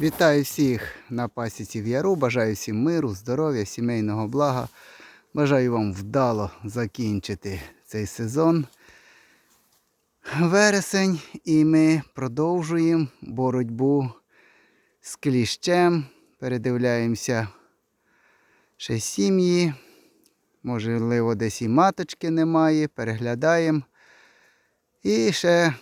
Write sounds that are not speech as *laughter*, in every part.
Вітаю всіх на пасіці в Яру. Бажаю всім миру, здоров'я, сімейного блага. Бажаю вам вдало закінчити цей сезон. Вересень і ми продовжуємо боротьбу з кліщем. Передивляємося ще сім'ї. Можливо, десь і маточки немає. Переглядаємо. І ще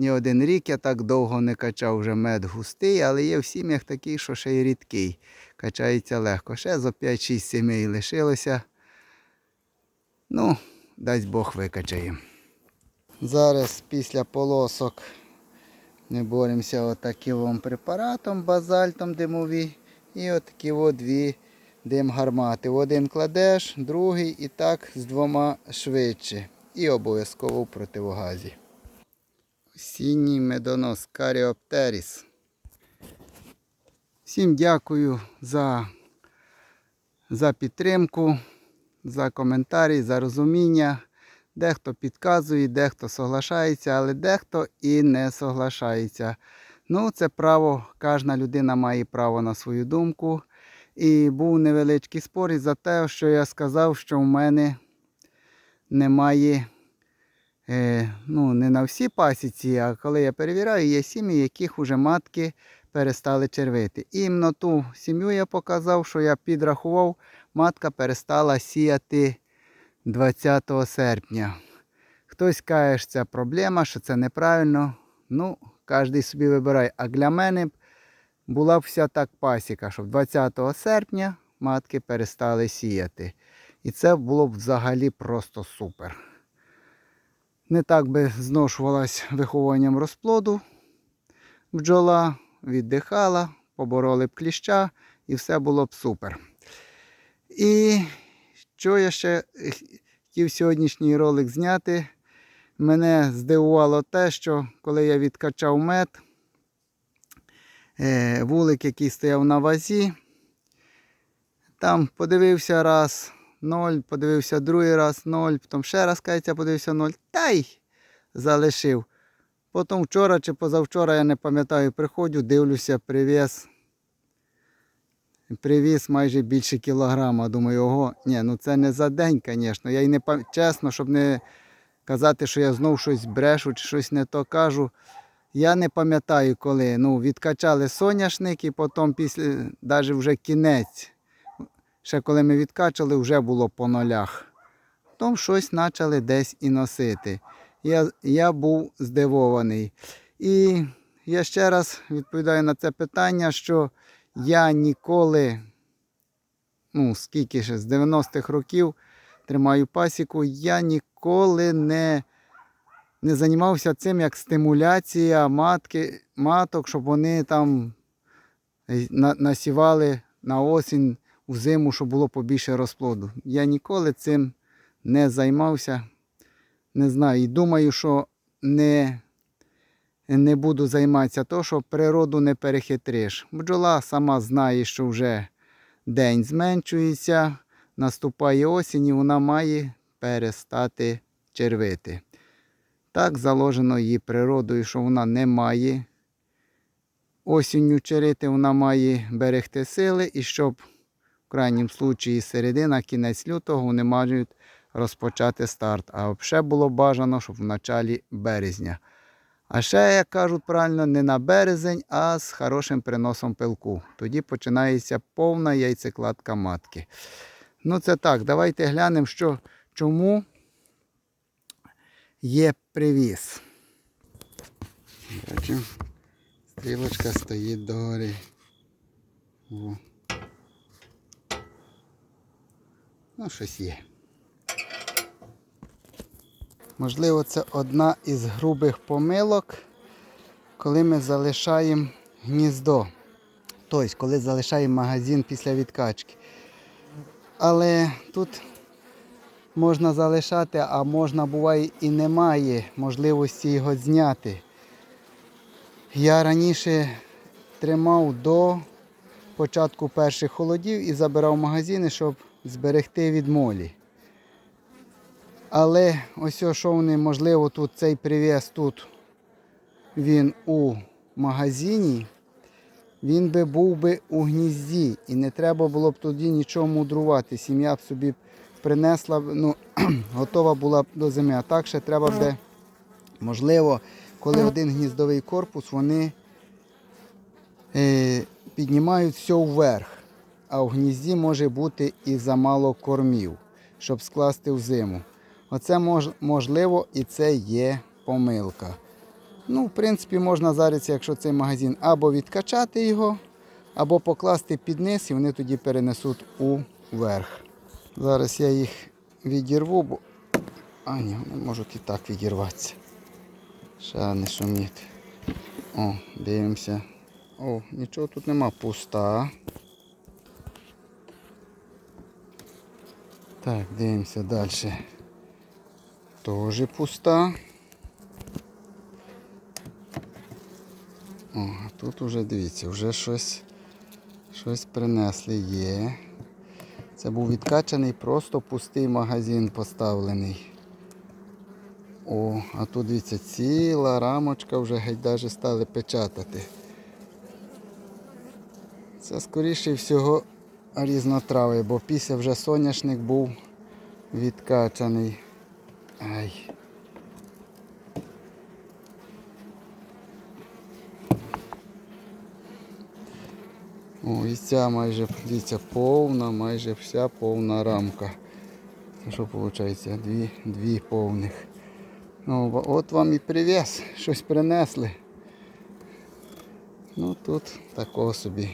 ні один рік я так довго не качав вже мед густий, але є в сім'ях такий, що ще й рідкий. Качається легко. Ще за 5-6 сімей лишилося. Ну, дасть Бог викачаємо. Зараз після полосок ми боремося отаким препаратом, базальтом димові. І отакі от дві дим-гармати. В один кладеш, другий і так з двома швидше. І обов'язково в противогазі. Осінній медонос Каріоптеріс. Всім дякую за, за підтримку, за коментарі, за розуміння. Дехто підказує, дехто соглашається, але дехто і не соглашається. Ну, це право, кожна людина має право на свою думку. І був невеличкий спор за те, що я сказав, що в мене немає ну, не на всі пасіці, а коли я перевіряю, є сім'ї, яких вже матки перестали червити. Іменно ту сім'ю я показав, що я підрахував, матка перестала сіяти 20 серпня. Хтось каже, що це проблема, що це неправильно. Ну, кожен собі вибирає. А для мене була б вся так пасіка, щоб 20 серпня матки перестали сіяти. І це було б взагалі просто супер. Не так би зношувалась вихованням розплоду бджола, віддихала, побороли б кліща і все було б супер. І що я ще хотів сьогоднішній ролик зняти, мене здивувало те, що коли я відкачав мед, е, вулик, який стояв на вазі, там подивився раз, ноль, подивився другий раз, ноль, потім ще раз кається, подивився ноль. Та й залишив. Потім вчора чи позавчора, я не пам'ятаю, приходжу, дивлюся, привіз. Привіз майже більше кілограма. Думаю, ого, ні, ну це не за день, звісно. Я й не пам- чесно, щоб не казати, що я знов щось брешу чи щось не то кажу. Я не пам'ятаю, коли. Ну, відкачали соняшник і потім після, навіть вже кінець. Ще коли ми відкачали, вже було по нулях. Потім щось почали десь і носити. Я, я був здивований. І я ще раз відповідаю на це питання, що я ніколи, ну, скільки ще з 90-х років тримаю пасіку, я ніколи не, не займався цим як стимуляція матки, маток, щоб вони там е, на- насівали на осінь у зиму, щоб було побільше розплоду. Я ніколи цим не займався. Не знаю, і думаю, що не, не буду займатися, то, що природу не перехитриш. Бджола сама знає, що вже день зменшується, наступає осінь і вона має перестати червити. Так заложено її природою, що вона не має осінню черити, вона має берегти сили, і щоб в крайньому случаї середина, кінець лютого вони мають розпочати старт. А взагалі було бажано, щоб в началі березня. А ще, як кажуть правильно, не на березень, а з хорошим приносом пилку. Тоді починається повна яйцекладка матки. Ну, це так, давайте глянемо, що, чому є привіз. Бачимо, стрілочка стоїть догори. О. Ну, щось є. Можливо, це одна із грубих помилок, коли ми залишаємо гніздо. Тобто, коли залишаємо магазин після відкачки. Але тут можна залишати, а можна буває і немає можливості його зняти. Я раніше тримав до початку перших холодів і забирав магазини, щоб зберегти від молі. Але ось що вони, можливо, тут цей привіз тут він у магазині. він би був би у гнізді і не треба було б тоді нічого мудрувати. Сім'я б собі принесла, б, ну, *clears throat* готова була б до зими. А так ще треба буде, можливо, коли один гніздовий корпус, вони е, піднімають все вверх. А в гнізді може бути і замало кормів, щоб скласти в зиму. Оце мож, можливо і це є помилка. Ну, в принципі, можна зараз, якщо цей магазин, або відкачати його, або покласти під низ і вони тоді перенесуть уверх. Зараз я їх відірву, бо. А, ні, вони можуть і так відірватися. Ще не шуміти. О, дивимося. О, нічого тут нема, пуста. Так, дивимося далі. Тоже пуста. О, тут уже дивіться, вже щось, щось принесли є. Це був відкачаний, просто пустий магазин поставлений. О, а тут дивіться, ціла рамочка вже геть даже стали печатати. Це скоріше всього різнотравий, бо після вже соняшник був відкачаний. Ай. О, і ця майже, дивіться, повна, майже вся повна рамка. Це що виходить? Дві, дві повних. Ну, от вам і привіз, щось принесли. Ну тут такого собі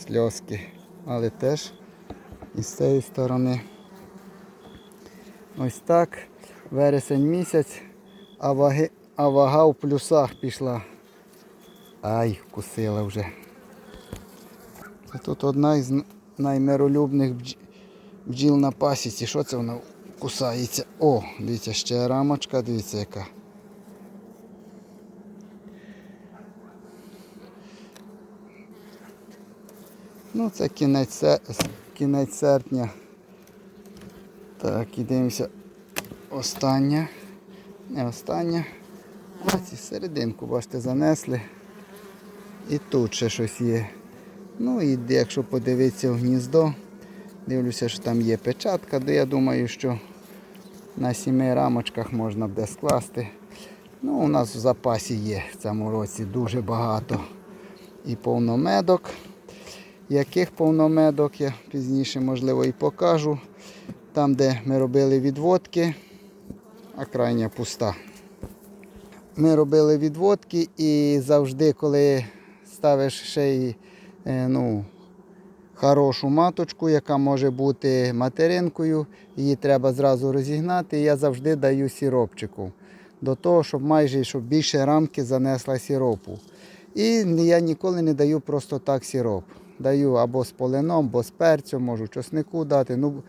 сльозки. Але теж і з цієї сторони. Ось так. Вересень місяць, а, ваги, а вага в плюсах пішла. Ай, вкусила вже. Тут одна із наймиролюбних бджіл на пасіці. Що це вона кусається? О, дивіться, ще рамочка, дивіться яка. Ну, це кінець, кінець серпня. Так, і дивимося. Остання. Не остання. А серединку, бачите, занесли. І тут ще щось є. Ну і якщо подивитися в гніздо, дивлюся, що там є печатка, де я думаю, що на сіми рамочках можна буде скласти. Ну, у нас в запасі є в цьому році дуже багато і повномедок. Яких повномедок я пізніше, можливо, і покажу. Там, де ми робили відводки, а крайня пуста. Ми робили відводки і завжди, коли ставиш ще й е, ну, хорошу маточку, яка може бути материнкою, її треба зразу розігнати. Я завжди даю сіропчику. До того, щоб майже щоб більше рамки занесла сіропу. І я ніколи не даю просто так сіроп. Даю або з полином, або з перцем, можу чоснику дати, ну,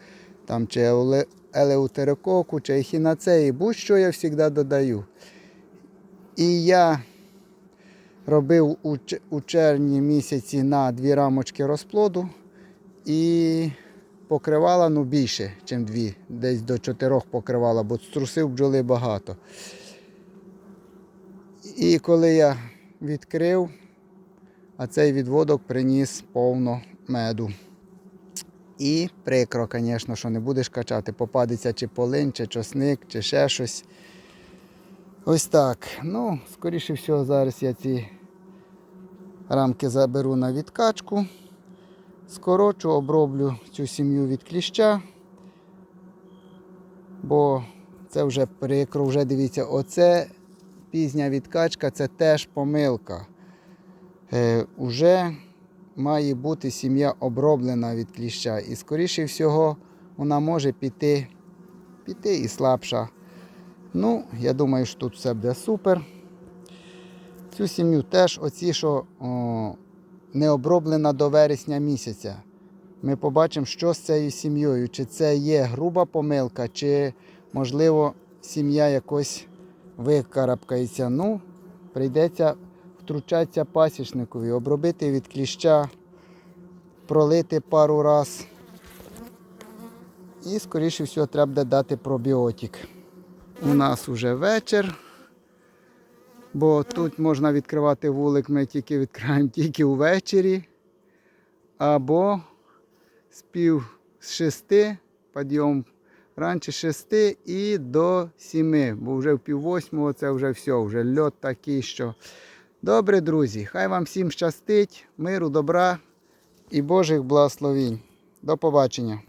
там, чи еле- елеутерококу, чи ехінацеї, будь-що я завжди додаю. І я робив у червні місяці на дві рамочки розплоду і покривала ну, більше, ніж дві, десь до чотирьох покривала, бо струсив бджоли багато. І коли я відкрив, а цей відводок приніс повно меду. І прикро, звісно, що не будеш качати, попадеться чи полин, чи чосник, чи ще щось. Ось так. Ну, скоріше всього, зараз я ці рамки заберу на відкачку. Скорочу, оброблю цю сім'ю від кліща. Бо це вже прикро, вже дивіться, оце пізня відкачка, це теж помилка. Е, уже має бути сім'я оброблена від кліща. І скоріше всього вона може піти, піти і слабша. Ну, я думаю, що тут все буде супер. Цю сім'ю теж, оці, що о, не оброблена до вересня місяця. Ми побачимо, що з цією сім'єю. Чи це є груба помилка, чи, можливо, сім'я якось викарабкається. Ну, прийдеться втручатися пасічникові, обробити від кліща, пролити пару раз. І, скоріше всього, треба дати пробіотик. У нас уже вечір. Бо тут можна відкривати вулик, ми тільки відкриваємо *laughs* тільки ввечері. Або з пів з шести, підйом раніше шести і до сіми. Бо вже в пів восьмого це вже все, вже льот такий, що. Добре, друзі, хай вам всім щастить, миру, добра і Божих благословінь. До побачення.